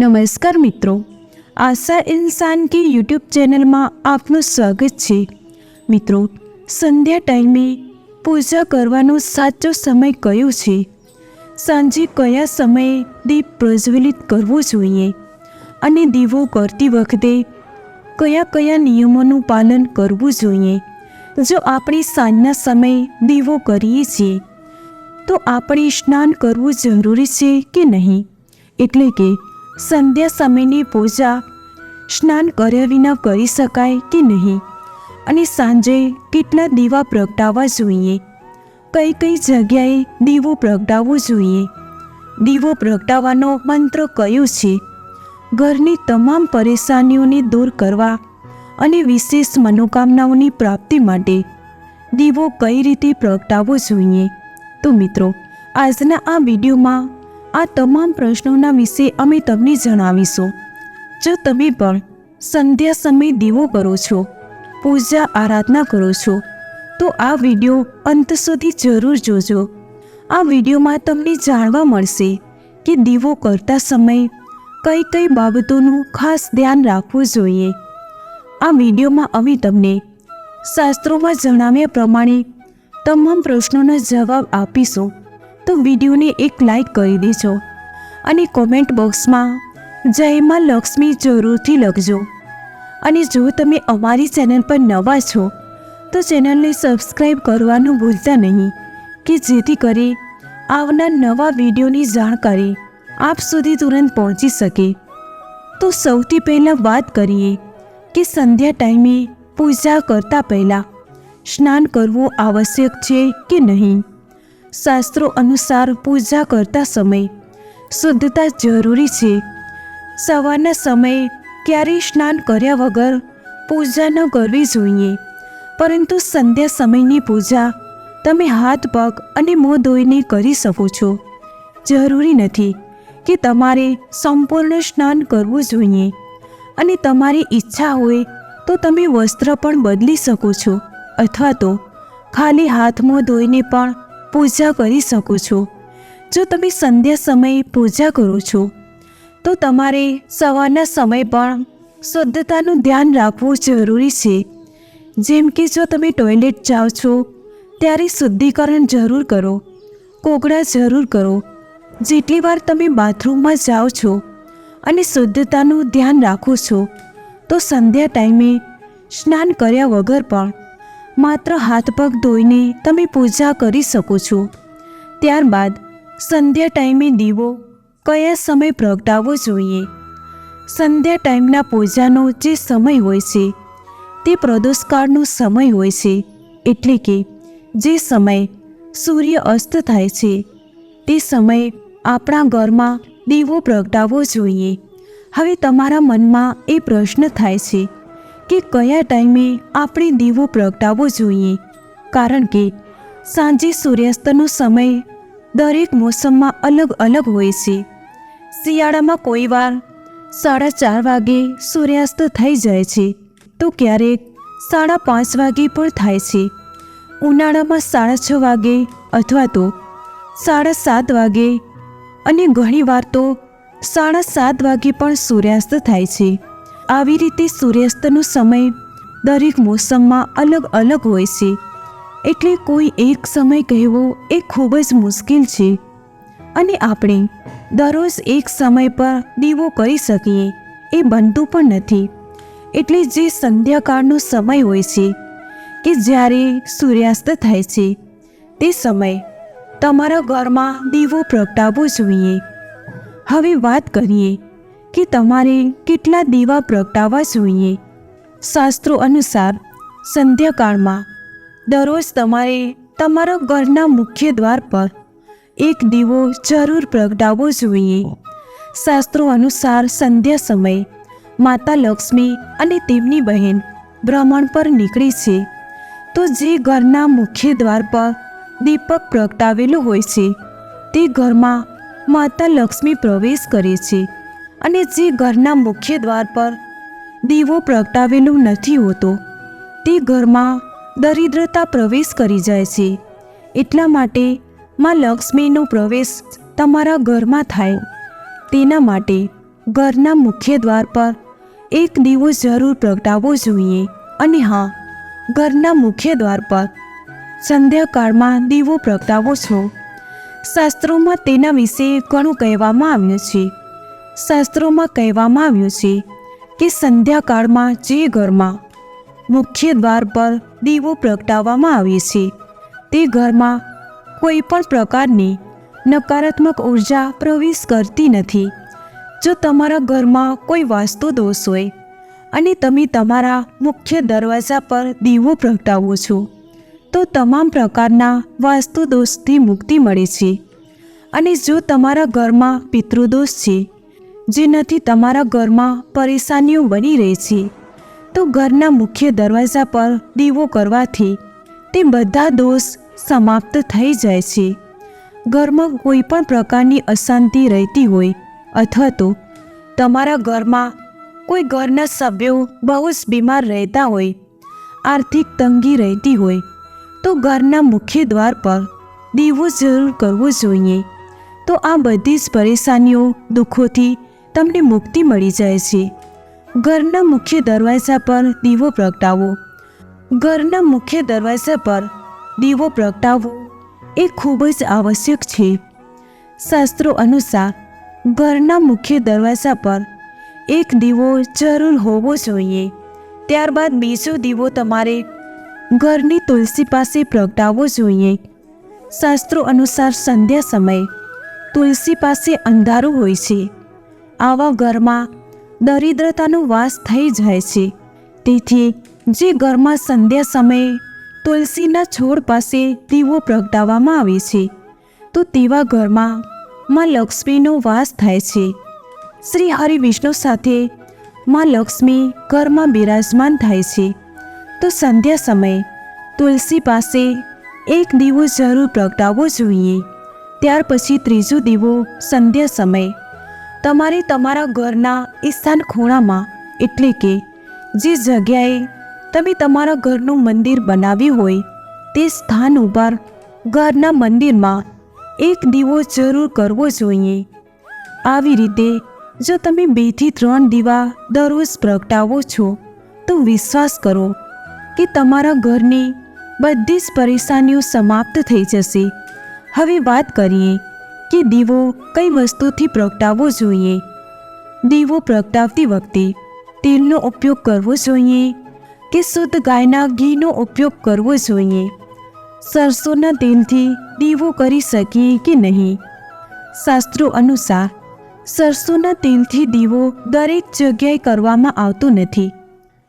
નમસ્કાર મિત્રો. આશા ઇન્સાન કે યુટ્યુબ ચેનલમાં આપનું સ્વાગત છે. મિત્રો, સંધ્યા ટાઈમે પૂજા કરવાનો સાચો સમય કયો છે? સાંજે કયા સમયે દીપ પ્રજ્વલિત કરવો જોઈએ? અને દીવો કરતી વખતે કયા કયા નિયમોનું પાલન કરવું જોઈએ? જો આપણે સાંજના સમયે દીવો કરીએ છીએ, તો આપણે સ્નાન કરવું જરૂરી છે કે નહીં? એટલે કે સંધ્યા સમયની પૂજા સ્નાન કર્યા વિના કરી શકાય કે નહીં? અને સાંજે કેટલા દીવા પ્રગટાવવા જોઈએ? કઈ કઈ જગ્યાએ દીવો પ્રગટાવવો જોઈએ? દીવો પ્રગટાવવાનો મંત્ર કયો છે? ઘરની તમામ પરેશાનીઓને દૂર કરવા અને વિશેષ મનોકામનાઓની પ્રાપ્તિ માટે દીવો કઈ રીતે પ્રગટાવવો જોઈએ? તો મિત્રો, આજના આ વિડીયોમાં આ તમામ પ્રશ્નોના વિશે અમે તમને જણાવીશું. જો તમે પણ સંધ્યા સમય દીવો કરો છો, પૂજા આરાધના કરો છો, તો આ વીડિયો અંત સુધી જરૂર જોજો. આ વિડીયોમાં તમને જાણવા મળશે કે દીવો કરતા સમયે કઈ કઈ બાબતોનું ખાસ ધ્યાન રાખવું જોઈએ. આ વિડીયોમાં અમે તમને શાસ્ત્રોમાં જણાવ્યા પ્રમાણે તમામ પ્રશ્નોના જવાબ આપીશું. તો વિડીયોને એક લાઈક કરી દેજો અને કોમેન્ટ બોક્સમાં જય માં લક્ષ્મી જરૂરથી લખજો. અને જો તમે અમારી ચેનલ પર નવા છો, તો ચેનલને સબસ્ક્રાઈબ કરવાનું ભૂલતા નહીં કે જેથી કરી આવનાર નવા વિડીયોની જાણકારી આપ સુધી તુરંત પહોંચી શકે. તો સૌથી પહેલાં વાત કરીએ કે સંધ્યા ટાઈમે પૂજા કરતાં પહેલાં સ્નાન કરવું આવશ્યક છે કે નહીં? શાસ્ત્રો અનુસાર પૂજા કરતા સમય શુદ્ધતા જરૂરી છે. સવારના સમયે ક્યારેય સ્નાન કર્યા વગર પૂજા ન કરવી જોઈએ. પરંતુ સંધ્યા સમયની પૂજા તમે હાથ, પગ અને મોં ધોઈને કરી શકો છો. જરૂરી નથી કે તમારે સંપૂર્ણ સ્નાન કરવું જોઈએ. અને તમારી ઈચ્છા હોય તો તમે વસ્ત્ર પણ બદલી શકો છો. અથવા તો ખાલી હાથ મોં ધોઈને પણ પૂજા કરી શકો છો. જો તમે સંધ્યા સમયે પૂજા કરો છો, તો તમારે સવારના સમય પણ શુદ્ધતાનું ધ્યાન રાખવું જરૂરી છે. જેમ કે જો તમે ટોયલેટ જાઓ છો, ત્યારે શુદ્ધિકરણ જરૂર કરો, કોગળા જરૂર કરો. જેટલી વાર તમે બાથરૂમમાં જાઓ છો અને શુદ્ધતાનું ધ્યાન રાખો છો, તો સંધ્યા ટાઈમે સ્નાન કર્યા વગર પણ માત્ર હાથ પગ ધોઈને તમે પૂજા કરી શકો છો. ત્યારબાદ સંધ્યા ટાઈમે દીવો કયા સમય પ્રગટાવવો જોઈએ? સંધ્યા ટાઈમના પૂજાનો જે સમય હોય છે, તે પ્રદોષકાળનો સમય હોય છે, એટલે કે જે સમય સૂર્ય અસ્ત થાય છે, તે સમયે આપણા ઘરમાં દીવો પ્રગટાવવો જોઈએ. હવે તમારા મનમાં એ પ્રશ્ન થાય છે કે કયા ટાઈમે આપણે દીવો પ્રગટાવવો જોઈએ? કારણ કે સાંજે સૂર્યાસ્તનો સમય દરેક મોસમમાં અલગ અલગ હોય છે. શિયાળામાં કોઈ વાર સાડા ચાર વાગે સૂર્યાસ્ત થઈ જાય છે, તો ક્યારેક સાડા પાંચ વાગે પણ થાય છે. ઉનાળામાં સાડા છ વાગે અથવા તો સાડા સાત વાગે અને ઘણીવાર તો સાડા સાત વાગે પણ સૂર્યાસ્ત થાય છે. આવી રીતે સૂર્યાસ્તનો સમય દરેક મોસમમાં અલગ અલગ હોય છે. એટલે કોઈ એક સમય કહેવો એ ખૂબ જ મુશ્કેલ છે. અને આપણે દરરોજ એક સમય પર દીવો કરી શકીએ એ બનતું પણ નથી. એટલે જે સંધ્યાકાળનો સમય હોય છે કે જ્યારે સૂર્યાસ્ત થાય છે, તે સમય તમારા ઘરમાં દીવો પ્રગટાવવો જોઈએ. હવે વાત કરીએ કે તમારે કેટલા દીવા પ્રગટાવવા જોઈએ? શાસ્ત્રો અનુસાર, સંધ્યાકાળમાં દરરોજ તમારે તમારા ઘરના મુખ્ય દ્વાર પર એક દીવો જરૂર પ્રગટાવવો જોઈએ. શાસ્ત્રો અનુસાર, સંધ્યા સમયે માતા લક્ષ્મી અને તેમની બહેન ભ્રમણ પર નીકળે છે. તો જે ઘરના મુખ્ય દ્વાર પર દીપક પ્રગટાવેલો હોય છે, તે ઘરમાં માતા લક્ષ્મી પ્રવેશ કરે છે. અને જે ઘરના મુખ્ય દ્વાર પર દીવો પ્રગટાવેલો નથી હોતો, તે ઘરમાં દરિદ્રતા પ્રવેશ કરી જાય છે. એટલા માટે માં લક્ષ્મીનો પ્રવેશ તમારા ઘરમાં થાય. તેના માટે ઘરના મુખ્ય દ્વાર પર એક દીવો જરૂર પ્રગટાવવો જોઈએ. અને હા, ઘરના મુખ્ય દ્વાર પર સંધ્યાકાળમાં દીવો પ્રગટાવો છો. શાસ્ત્રોમાં તેના વિશે ઘણું કહેવામાં આવ્યું છે. શાસ્ત્રોમાં કહેવામાં આવ્યું છે કે સંધ્યાકાળમાં જે ઘરમાં મુખ્ય દ્વાર પર દીવો પ્રગટાવવામાં આવે છે, તે ઘરમાં કોઈ પણ પ્રકારની નકારાત્મક ઊર્જા પ્રવેશ કરતી નથી. જો તમારા ઘરમાં કોઈ વાસ્તુ દોષ હોય અને તમે તમારા મુખ્ય દરવાજા પર દીવો પ્રગટાવો છો, તો તમામ પ્રકારના વાસ્તુ દોષથી મુક્તિ મળે છે. અને જો તમારા ઘરમાં પિતૃદોષ છે જેનાથી તમારા ઘરમાં પરેશાનીઓ બની રહી છે. તો ઘરના મુખ્ય દરવાજા પર દીવો કરવાથી તે બધા દોષ સમાપ્ત થઈ જાય છે. ઘરમાં કોઈ પણ પ્રકારની અશાંતિ રહેતી હોય અથવા તો તમારા ઘરમાં કોઈ ઘરના સભ્યો બહુ જ બીમાર રહેતા હોય, આર્થિક તંગી રહેતી હોય, તો ઘરના મુખ્ય દ્વાર પર દીવો જરૂર કરવો જોઈએ. તો આ બધી જ પરેશાનીઓ દુઃખોથી તમને મુક્તિ મળી જાય છે. ઘરના મુખ્ય દરવાજા પર દીવો પ્રગટાવો. ઘરના મુખ્ય દરવાજા પર દીવો પ્રગટાવવો એ ખૂબ જ આવશ્યક છે. શાસ્ત્રો અનુસાર, ઘરના મુખ્ય દરવાજા પર એક દીવો જરૂર હોવો જોઈએ. ત્યારબાદ બીજો દીવો તમારે ઘરની તુલસી પાસે પ્રગટાવવો જોઈએ. શાસ્ત્રો અનુસાર સંધ્યા સમયે તુલસી પાસે અંધારું હોય છે. આવા ઘરમાં દરિદ્રતાનો વાસ થઈ જાય છે. તેથી જે ઘરમાં સંધ્યા સમયે તુલસીના છોડ પાસે દીવો પ્રગટાવવામાં આવે છે, તો તેવા ઘરમાં માં લક્ષ્મીનો વાસ થાય છે. શ્રી હરિ વિષ્ણુ સાથે માં લક્ષ્મી ઘરમાં બિરાજમાન થાય છે. તો સંધ્યા સમયે તુલસી પાસે એક દીવો જરૂર પ્રગટાવવો જોઈએ. ત્યાર પછી ત્રીજો દીવો સંધ્યા સમયે તમારે તમારા ઘરના ઈશાન ખૂણામાં એટલે કે જે જગ્યાએ તમે તમારા ઘરનું મંદિર બનાવ્યું હોય, તે સ્થાન ઉપર ઘરના મંદિરમાં એક દીવો જરૂર કરવો જોઈએ. આવી રીતે જો તમે બેથી ત્રણ દીવા દરરોજ પ્રગટાવો છો, તો વિશ્વાસ કરો કે તમારા ઘરની બધી જ પરેશાનીઓ સમાપ્ત થઈ જશે. હવે વાત કરીએ કે દીવો કઈ વસ્તુથી પ્રગટાવવો જોઈએ? દીવો પ્રગટાવતી વખતે તેલનો ઉપયોગ કરવો જોઈએ કે શુદ્ધ ગાયના ઘીનો ઉપયોગ કરવો જોઈએ? સરસોના તેલથી દીવો કરી શકીએ કે નહીં? શાસ્ત્રો અનુસાર, સરસોના તેલથી દીવો દરેક જગ્યાએ કરવામાં આવતો નથી.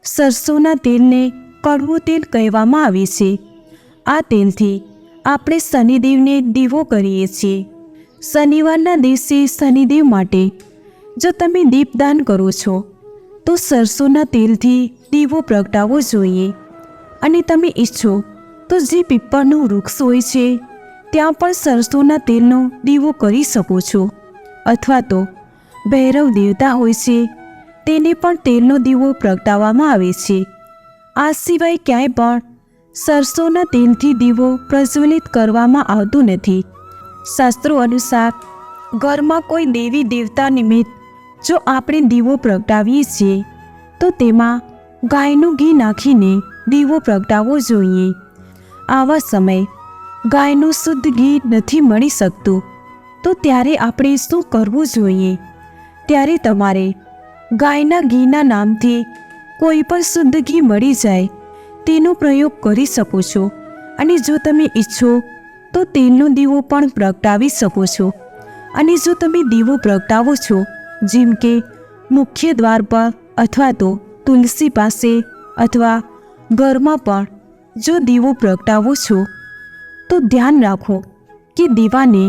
સરસોના તેલને કડવું તેલ કહેવામાં આવે છે. આ તેલથી આપણે શનિદેવને દીવો કરીએ છીએ. શનિવારના દિવસે શનિદેવ માટે જો તમે દીપદાન કરો છો, તો સરસોના તેલથી દીવો પ્રગટાવવો જોઈએ. અને તમે ઈચ્છો તો જે પીપળનું વૃક્ષ હોય છે, ત્યાં પણ સરસોના તેલનો દીવો કરી શકો છો. અથવા તો ભૈરવ દેવતા હોય છે, તેને પણ તેલનો દીવો પ્રગટાવવામાં આવે છે. આ સિવાય ક્યાંય પણ સરસોના તેલથી દીવો પ્રજ્વલિત કરવામાં આવતું નથી. શાસ્ત્રો અનુસાર, ઘરમાં કોઈ દેવી દેવતા નિમિત્ત જો આપણે દીવો પ્રગટાવીએ છીએ, તો તેમાં ગાયનું ઘી નાખીને દીવો પ્રગટાવવો જોઈએ. આવા સમયે ગાયનું શુદ્ધ ઘી નથી મળી શકતું, તો ત્યારે આપણે શું કરવું જોઈએ? ત્યારે તમારે ગાયના ઘીના નામથી કોઈ પણ શુદ્ધ ઘી મળી જાય, તેનો પ્રયોગ કરી શકો છો. અને જો તમે ઈચ્છો તો તેલનો દીવો પણ પ્રગટાવી શકો છો. અને જો તમે દીવો પ્રગટાવો છો, જેમ કે મુખ્ય દ્વાર પર અથવા તો તુલસી પાસે અથવા ઘરમાં પણ જો દીવો પ્રગટાવો છો, તો ધ્યાન રાખો કે દીવાને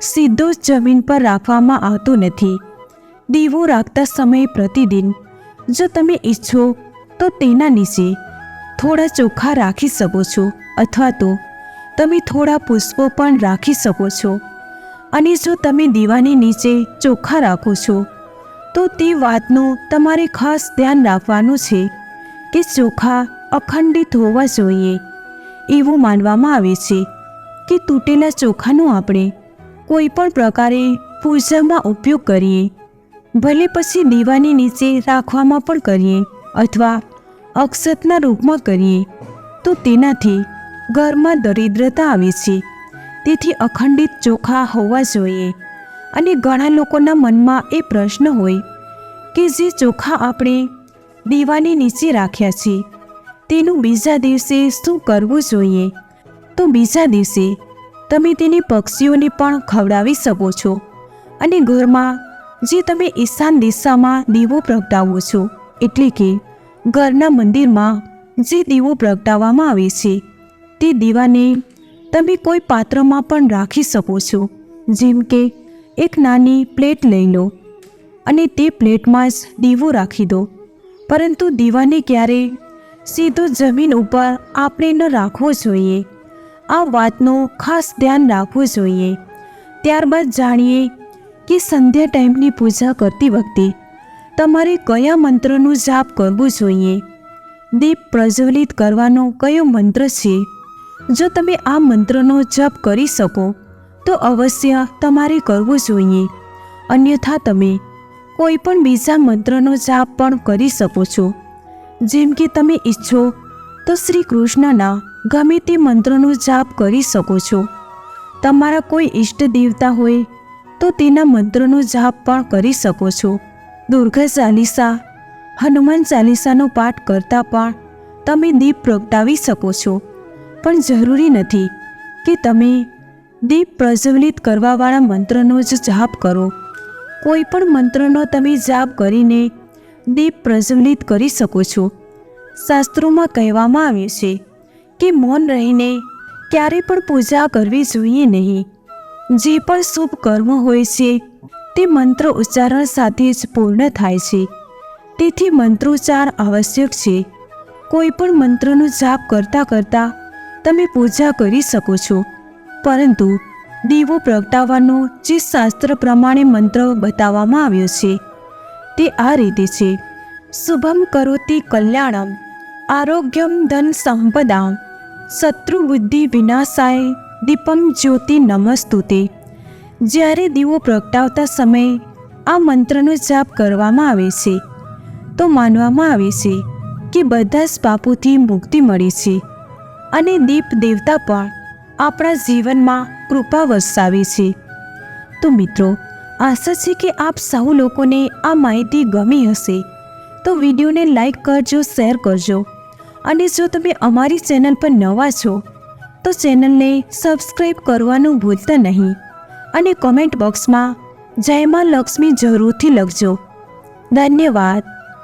સીધો જ જમીન પર રાખવામાં આવતો નથી. દીવો રાખતા સમયે પ્રતિદિન જો તમે ઈચ્છો તો તેના નીચે થોડા ચોખ્ખા રાખી શકો છો અથવા તો તમે થોડા પુષ્પો પણ રાખી શકો છો. અને જો તમે દીવાની નીચે ચોખા રાખો છો, તો તે વાતનું તમારે ખાસ ધ્યાન રાખવાનું છે કે ચોખા અખંડિત હોવા જોઈએ. એવું માનવામાં આવે છે કે તૂટેલા ચોખાનો આપણે કોઈ પણ પ્રકારે પૂજામાં ઉપયોગ કરીએ. ભલે પછી દીવાની નીચે રાખવામાં પણ કરીએ અથવા અક્ષતના રૂપમાં કરીએ, તો તેનાથી ઘરમાં દરિદ્રતા આવે છે. તેથી અખંડિત ચોખા હોવા જોઈએ. અને ઘણા લોકોના મનમાં એ પ્રશ્ન હોય કે જે ચોખા આપણે દીવાની નીચે રાખ્યા છે, તેનું બીજા દિવસે શું કરવું જોઈએ? તો બીજા દિવસે તમે તેને પક્ષીઓને પણ ખવડાવી શકો છો. અને ઘરમાં જે તમે ઈશાન દિશામાં દીવો પ્રગટાવો છો, એટલે કે ઘરના મંદિરમાં જે દીવો પ્રગટાવવામાં આવે છે તે દીવાને તમે કોઈ પાત્રમાં પણ રાખી શકો છો. જેમ કે, એક નાની પ્લેટ લઈ લો અને તે પ્લેટમાં જ દીવો રાખી દો. પરંતુ દીવાને ક્યારે સીધો જમીન ઉપર આપણે ન રાખવો જોઈએ. આ વાતનું ખાસ ધ્યાન રાખવું જોઈએ. ત્યારબાદ જાણીએ કે સંધ્યા ટાઈમની પૂજા કરતી વખતે તમારે કયા મંત્રનું જાપ કરવું જોઈએ? દીપ પ્રજ્વલિત કરવાનો કયો મંત્ર છે? જો તમે આ મંત્રનો જપ કરી શકો, તો અવશ્ય તમારે કરવું જોઈએ. અન્યથા તમે કોઈ પણ બીજા મંત્રનો જાપ પણ કરી શકો છો. જેમ કે તમે ઈચ્છો, તો શ્રી કૃષ્ણના ગમે તે મંત્રનો જાપ કરી શકો છો. તમારા કોઈ ઈષ્ટ દેવતા હોય, તો તેના મંત્રનો જાપ પણ કરી શકો છો. દુર્ગા ચાલીસા, હનુમાન ચાલીસાનો પાઠ કરતાં પણ તમે દીપ પ્રગટાવી શકો છો. પણ જરૂરી નથી કે તમે દીપ પ્રજ્વલિત કરવાવાળા મંત્રનો જ જાપ કરો. કોઈ પણ મંત્રનો તમે જાપ કરીને દીપ પ્રજ્વલિત કરી શકો છો. શાસ્ત્રોમાં કહેવામાં આવ્યું છે કે મૌન રહીને ક્યારે પણ પૂજા કરવી જોઈએ નહીં. જે પણ શુભ કર્મ હોય છે, તે મંત્ર ઉચ્ચારણ સાથે જ પૂર્ણ થાય છે. તેથી મંત્રોચ્ચાર આવશ્યક છે. કોઈ પણ મંત્રનો જાપ કરતાં કરતાં તમે પૂજા કરી શકો છો. પરંતુ દીવો પ્રગટાવવાનો જે શાસ્ત્ર પ્રમાણે મંત્ર બતાવવામાં આવ્યો છે, તે આ રીતે છે. શુભમ કરોતિ કલ્યાણમ, આરોગ્યમ ધન સંપદામ, શત્રુ બુદ્ધિ વિનાશાય, દીપમ જ્યોતિ નમસ્તુતે. જ્યારે દીવો પ્રગટાવતા સમયે આ મંત્રનો જાપ કરવામાં આવે છે, તો માનવામાં આવે છે કે બધા જ પાપોથી મુક્તિ મળે છે. અને દીપ દેવતા પણ આપણા જીવનમાં કૃપા વરસાવે છે. તો મિત્રો, આશા છે કે આપ સૌ લોકોને આ માહિતી ગમી હશે. તો વિડીયોને લાઈક કરજો, શેર કરજો. અને જો તમે અમારી ચેનલ પર નવા છો, તો ચેનલને સબસ્ક્રાઈબ કરવાનું ભૂલતા નહીં. અને કોમેન્ટ બોક્સમાં જય માં લક્ષ્મી જરૂરથી લખજો. ધન્યવાદ.